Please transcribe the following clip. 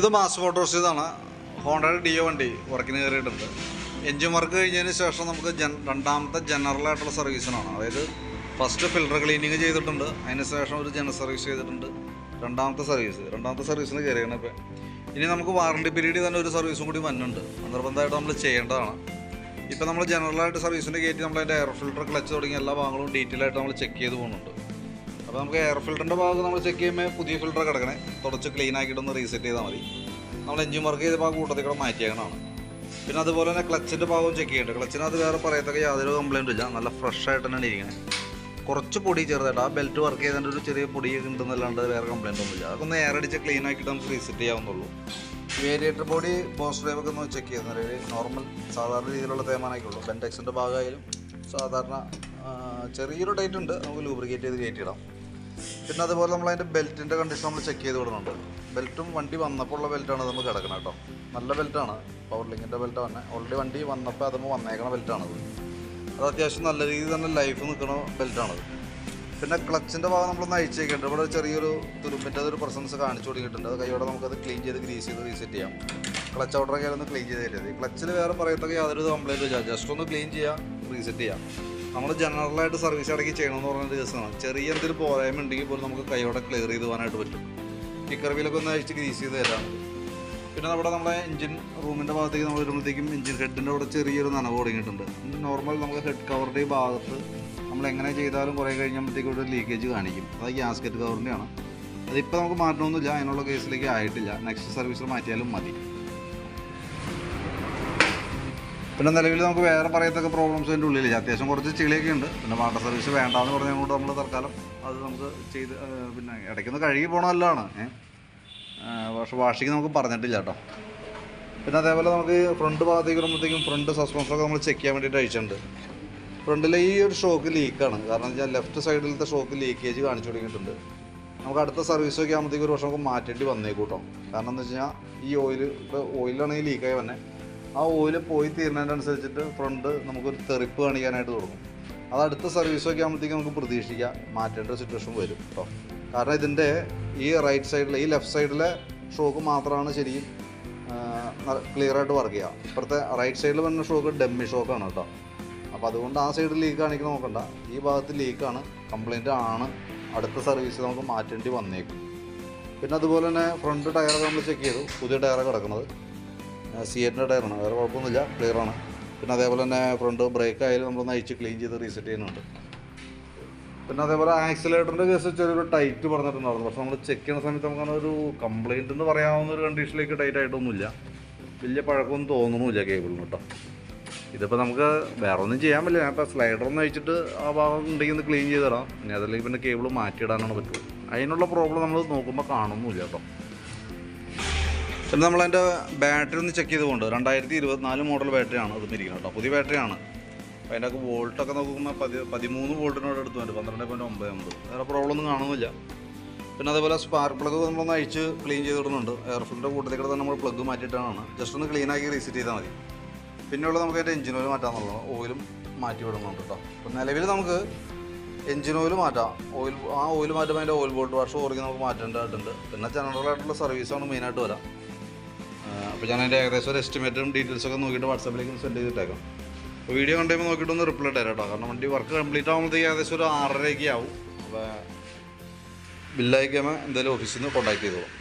ഇത് mass motors ഇതാണ്. ഹോണ്ടയുടെ ഡിയോ വണ്ടി വർക്കിന് കയറിയിട്ടുണ്ട്. എൻജിൻ വർക്ക് കഴിഞ്ഞതിന് ശേഷം നമുക്ക് ജൻ രണ്ടാമത്തെ ജനറൽ ആയിട്ടുള്ള സർവീസിനാണ് അതായത് ഫസ്റ്റ് ഫിൽറ്റർ ക്ലീനിങ് ചെയ്തിട്ടുണ്ട്. അതിന് ശേഷം ഒരു ജനറൽ സർവീസ് ചെയ്തിട്ടുണ്ട്. രണ്ടാമത്തെ സർവീസ് രണ്ടാമത്തെ സർവീസിന് കയറിയാണ് ഇപ്പം. ഇനി നമുക്ക് വാറണ്ടി പീരീഡ് തന്നെ ഒരു സർവീസും കൂടി വന്നുണ്ട് നിർബന്ധമായിട്ട് നമ്മൾ ചെയ്യേണ്ടതാണ്. ഇപ്പം നമ്മൾ ജനറലായിട്ട് സർവീസിന്റെ കയറ്റി നമ്മൾ അതിന്റെ എയർ ഫിൽറ്റർ ക്ലച്ച് തുടങ്ങിയ എല്ലാ ഭാഗങ്ങളും ഡീറ്റെയിൽ ആയിട്ട് നമ്മൾ ചെക്ക് ചെയ്ത് പോകുന്നുണ്ട്. അപ്പോൾ നമുക്ക് എയർ ഫിൽറ്ററിന്റെ ഭാഗം നമ്മൾ ചെക്ക് ചെയ്യുമ്പോൾ പുതിയ ഫിൽറ്റർ കിടക്കണേ. തുടച്ച് ക്ലീൻ ആക്കിയിട്ടൊന്ന് റീസെറ്റ് ചെയ്താൽ മതി. നമ്മൾ എഞ്ചിൻ വർക്ക് ചെയ്ത ഭാഗം കൂട്ടത്തിൽ കൂടെ മാറ്റിയേക്കണതാണ്. പിന്നെ അതുപോലെ തന്നെ ക്ലച്ചിന്റെ ഭാഗവും ചെക്ക് ചെയ്യേണ്ടത് ക്ലച്ചിനകത്ത് വേറെ പറയത്തക്ക യാതൊരു കംപ്ലൈന്റും ഇല്ല. നല്ല ഫ്രഷ് ആയിട്ട് തന്നെയാണ് ഇരിക്കുന്നത് കുറച്ച് പൊടി ചെറുതായിട്ട് ആ ബെൽറ്റ് വർക്ക് ചെയ്തതിന്റെ ഒരു ചെറിയ പൊടി ഉണ്ടെന്നല്ലാണ്ട് വേറെ കംപ്ലൈന്റ് ഒന്നുമില്ല അതൊക്കെ ഒന്ന് എയർ അടിച്ച് ക്ലീൻ ആക്കിയിട്ട് നമുക്ക് റീസെറ്റ് ചെയ്യാവുന്നുള്ളൂ വേരിയേറ്റർ ബോഡി ബോസ് ഡ്രൈവൊക്കെ ഒന്ന് ചെക്ക് ചെയ്യുന്നത് നോർമൽ സാധാരണ രീതിയിലുള്ള തേമാനായിക്കുള്ളൂ ബെൻഡെക്സിന്റെ ഭാഗമായാലും സാധാരണ ചെറിയൊരു ഡേറ്റ് ഉണ്ട്. നമുക്ക് ലൂബ്രിക്കേറ്റ് ചെയ്ത് കയറ്റിയിടാം പിന്നെ അതുപോലെ നമ്മൾ അതിന്റെ ബെൽറ്റിന്റെ കണ്ടീഷൻ നമ്മൾ ചെക്ക് ചെയ്ത് വിടുന്നുണ്ട് ബെൽറ്റും വണ്ടി വന്നപ്പോൾ ഉള്ള ബെൽറ്റാണ് നമ്മൾ കിടക്കണം കേട്ടോ. നല്ല ബെൽറ്റാണ് പവർ ലിങ്കിന്റെ ബെൽറ്റ് തന്നെ. ഓൾറെഡി വണ്ടി വന്നപ്പോൾ അത് വന്നേക്കണ ബെൽറ്റാണത് അത് അത്യാവശ്യം നല്ല രീതിയിൽ തന്നെ ലൈഫ് നിൽക്കുന്ന ബെൽറ്റാണത് പിന്നെ ക്ലച്ചിന്റെ ഭാഗം നമ്മളൊന്ന് അയച്ചേക്കുന്നുണ്ട് ഇവിടെ ചെറിയൊരു തുരുമ്പിന്റെ ഒരു പ്രസൻസ് കാണിച്ചു കൊടുക്കിയിട്ടുണ്ട് അത് കൈയോടെ നമുക്കത് ക്ലീൻ ചെയ്ത് ഗ്രീസ് ചെയ്ത് റീസെറ്റ് ചെയ്യാം. ക്ലച്ച് ഔട്ടറൊക്കെ ഒന്ന് ക്ലീൻ ചെയ്ത് തരുന്നത് ക്ലച്ചിൽ വേറെ പറയത്തൊക്കെ യാതൊരു കംപ്ലൈന്റും ഇല്ല. ജസ്റ്റ് ഒന്ന് ക്ലീൻ ചെയ്യാം റീസെറ്റ് ചെയ്യാം. നമ്മൾ ജനറലായിട്ട് സർവീസ് ഇടയ്ക്ക് ചെയ്യണമെന്ന് പറഞ്ഞൊരു കേസാണ് ചെറിയ എന്തെങ്കിലും പോരായ്മ ഉണ്ടെങ്കിൽ പോലും നമുക്ക് കൈയോടെ ക്ലിയർ ചെയ്ത് പോകാനായിട്ട് പറ്റും. കിക്കർ വീലൊക്കെ ഒന്ന് അഴിച്ച് ഗ്രീസ് ചെയ്ത് തരാം. പിന്നെ നമ്മുടെ നമ്മുടെ എഞ്ചിൻ റൂമിന്റെ ഭാഗത്തേക്ക് നമ്മൾ വരുമ്പോഴത്തേക്കും എഞ്ചിൻ ഹെഡിന്റെ അവിടെ ചെറിയൊരു നനവ് തുടങ്ങിയിട്ടുണ്ട്. നോർമൽ നമുക്ക് ഹെഡ് കവറിന്റെ ഭാഗത്ത് നമ്മൾ എങ്ങനെ ചെയ്താലും കുറേ കഴിഞ്ഞപ്പോഴത്തേക്കും ഒരു ലീക്കേജ് കാണിക്കും. അത് ഗ്യാസ്കറ്റ് കവറിന്റെയാണ് അതിപ്പോൾ നമുക്ക് മാറ്റണമൊന്നുമില്ല. അതിനുള്ള കേസിലേക്ക് ആയിട്ടില്ല. നെക്സ്റ്റ് സർവീസിൽ മാറ്റിയാലും മതി. പിന്നെ നിലവിൽ നമുക്ക് വേറെ പറയത്തക്ക പ്രോബ്ലംസ് അതിന്റെ ഉള്ളിലില്ല. അത്യാവശ്യം കുറച്ച് ചെളിയൊക്കെ ഉണ്ട്. പിന്നെ വാട്ടർ സർവീസ് വേണ്ടാന്ന് പറഞ്ഞുകൊണ്ട് നമ്മൾ തൽക്കാലം അത് നമുക്ക് ചെയ്ത് പിന്നെ ഇടയ്ക്കൊന്ന് കഴുകി പോകണമല്ലാണ് പക്ഷെ വാഷിക്ക് നമുക്ക് പറഞ്ഞിട്ടില്ല കേട്ടോ. പിന്നെ അതേപോലെ നമുക്ക് ഫ്രണ്ട് ഭാഗത്തേക്ക് വരുമ്പോഴത്തേക്കും ഫ്രണ്ട് സസ്പെൻഷനൊക്കെ നമ്മൾ ചെക്ക് ചെയ്യാൻ വേണ്ടിയിട്ട് അയച്ചിട്ടുണ്ട്. ഫ്രണ്ടിലെ ഈ ഒരു ഷോക്ക് ലീക്കാണ് കാരണം വെച്ചാൽ ലെഫ്റ്റ് സൈഡിലത്തെ ഷോക്ക് ലീക്കേജ് കാണിച്ചു തുടങ്ങിയിട്ടുണ്ട്. നമുക്ക് അടുത്ത സർവീസൊക്കെ ആകുമ്പോഴത്തേക്ക് ഒരു വർഷം നമുക്ക് മാറ്റേണ്ടി വന്നേക്കൂട്ടോ കാരണം എന്ന് വെച്ച് കഴിഞ്ഞാൽ ഈ ഓയിൽ ഇപ്പോൾ ഓയിലാണെങ്കിൽ ലീക്കായി വന്നെ. ആ ഓയിൽ പോയി തീരുന്നതിനനുസരിച്ചിട്ട് ഫ്രണ്ട് നമുക്കൊരു തെറിപ്പ് കാണിക്കാനായിട്ട് തുടങ്ങും. അത് അടുത്ത സർവീസൊക്കെ ആകുമ്പോഴത്തേക്ക് നമുക്ക് പ്രതീക്ഷിക്കാം. മാറ്റേണ്ട സിറ്റുവേഷൻ വരും കേട്ടോ കാരണം ഇതിന്റെ ഈ റൈറ്റ് സൈഡിലെ ഈ ലെഫ്റ്റ് സൈഡിലെ ഷോക്ക് മാത്രമാണ് ശരിക്കും ക്ലിയർ ആയിട്ട് വർക്ക് ചെയ്യുക ഇപ്പോഴത്തെ റൈറ്റ് സൈഡിൽ വരുന്ന ഷോക്ക് ഡെമ്മി ഷോക്കാണ് കേട്ടോ അപ്പോൾ അതുകൊണ്ട് ആ സൈഡിൽ ലീക്ക് കാണിക്കുന്ന നോക്കണ്ട. ഈ ഭാഗത്ത് ലീക്കാണ് കംപ്ലൈന്റ് ആണ് അടുത്ത സർവീസ് നമുക്ക് മാറ്റേണ്ടി വന്നേക്കും. പിന്നെ അതുപോലെ തന്നെ ഫ്രണ്ട് ടയറൊക്കെ നമ്മൾ ചെക്ക് ചെയ്തു. പുതിയ ടയറൊക്കെ കിടക്കുന്നത്. സി എറ്റിന്റെ ടയറാണ് വേറെ കുഴപ്പമൊന്നുമില്ല. ക്ലിയറാണ് പിന്നെ അതേപോലെ തന്നെ ഫ്രണ്ട് ബ്രേക്ക് ആയാലും നമ്മൾ അയച്ച് ക്ലീൻ ചെയ്ത് റീസെറ്റ് ചെയ്യുന്നുണ്ട്. പിന്നെ അതേപോലെ ആക്സിലേറ്ററിന്റെ കേസ് ചെറിയൊരു ടൈറ്റ് പറഞ്ഞിട്ടുണ്ടായിരുന്നു. പക്ഷെ നമ്മൾ ചെക്ക് ചെയ്യുന്ന സമയത്ത് നമുക്ക് ഒരു കംപ്ലയിന്റ് എന്ന് പറയാവുന്ന ഒരു കണ്ടീഷനിലേക്ക് ടൈറ്റ് ആയിട്ടൊന്നുമില്ല. വലിയ പഴക്കമൊന്നും തോന്നുന്നുമില്ല കേബിളിന് കേട്ടോ. ഇതിപ്പോൾ നമുക്ക് വേറെ ഒന്നും ചെയ്യാൻ പറ്റില്ല. ഞാൻ ഇപ്പോൾ സ്ലൈഡർ ഒന്ന് വെച്ചിട്ട് ആ ഭാഗം ഉണ്ടെങ്കിൽ ഒന്ന് ക്ലീൻ ചെയ്ത് തരാം. ഇനി അതല്ലെങ്കിൽ പിന്നെ കേബിൾ മാറ്റിയിടാനാണ് പറ്റുള്ളൂ. അതിനുള്ള പ്രോബ്ലം നമ്മൾ നോക്കുമ്പോൾ കാണുന്നില്ല കേട്ടോ. പിന്നെ നമ്മളതിന്റെ ബാറ്ററി ഒന്ന് ചെക്ക് ചെയ്ത് കൊണ്ട് രണ്ടായിരത്തി ഇരുപത്തിനാല് മോഡൽ ബാറ്ററിയാണ് ആണ് ഇരിക്കുന്നത് കേട്ടോ. പുതിയ ബാറ്ററിയാണ് അപ്പോൾ അതിന്റെ ഒക്കെ വോൾട്ടൊക്കെ നോക്കുമ്പോൾ പതി പതിമൂന്ന് വോൾട്ടിനോട് എടുത്തു വരും പന്ത്രണ്ട് പോയിന്റ് ഒമ്പത് ഒമ്പത് വേറെ പ്രോബ്ലം ഒന്നും കാണുന്നില്ല. പിന്നെ അതേപോലെ സ്പാർക്ക് പ്ലഗ് നമ്മളൊന്ന് അഴിച്ച് ക്ലീൻ ചെയ്ത് വിടുന്നുണ്ട് എയർ ഫിൽറ്റർ കൂട്ടത്തിൽ തന്നെ നമ്മൾ പ്ലഗ് മാറ്റിയിട്ടാണ്. ജസ്റ്റ് ഒന്ന് ക്ലീൻ ആക്കി റീസെറ്റ് ചെയ്താൽ മതി. പിന്നെയുള്ളത് നമുക്ക് അതിന്റെ എഞ്ചിൻ ഓയിൽ മാറ്റാമെന്നുള്ളൂ ഓയിലും മാറ്റി വിടുന്നുണ്ട് കേട്ടോ. അപ്പോൾ നിലവിൽ നമുക്ക് എഞ്ചിൻ ഓയിൽ മാറ്റാം. ഓയിൽ ആ ഓയിൽ മാറ്റുമ്പോൾ അതിന്റെ ഓയിൽ ബോൾട്ട് വാഷ് ഓറിക്ക് നമുക്ക് മാറ്റേണ്ടതായിട്ടുണ്ട്. പിന്നെ ജനറൽ ആയിട്ടുള്ള സർവീസാണ് മെയിനായിട്ട് വരാം. അപ്പോൾ ഞാൻ അതിന്റെ ഏകദേശം ഒരു എസ്റ്റിമേറ്റും ഡീറ്റെയിൽസൊക്കെ നോക്കിയിട്ട് വാട്സാപ്പിലേക്ക് സെൻഡ് ചെയ്തിട്ടേക്കാം. അപ്പോൾ വീഡിയോ കണ്ടുമ്പോൾ നോക്കിയിട്ടൊന്ന് റിപ്ലൈ തരാം കേട്ടോ കാരണം വണ്ടി വർക്ക് കംപ്ലീറ്റ് ആകുമ്പോഴത്തേക്ക് ഏകദേശം ഒരു ആറരയ്ക്ക് ആവും. അപ്പോൾ ബില്ലയക്കുമ്പോൾ എന്തായാലും ഓഫീസിൽ നിന്ന് കോൺടാക്ട് ചെയ്തോളാം.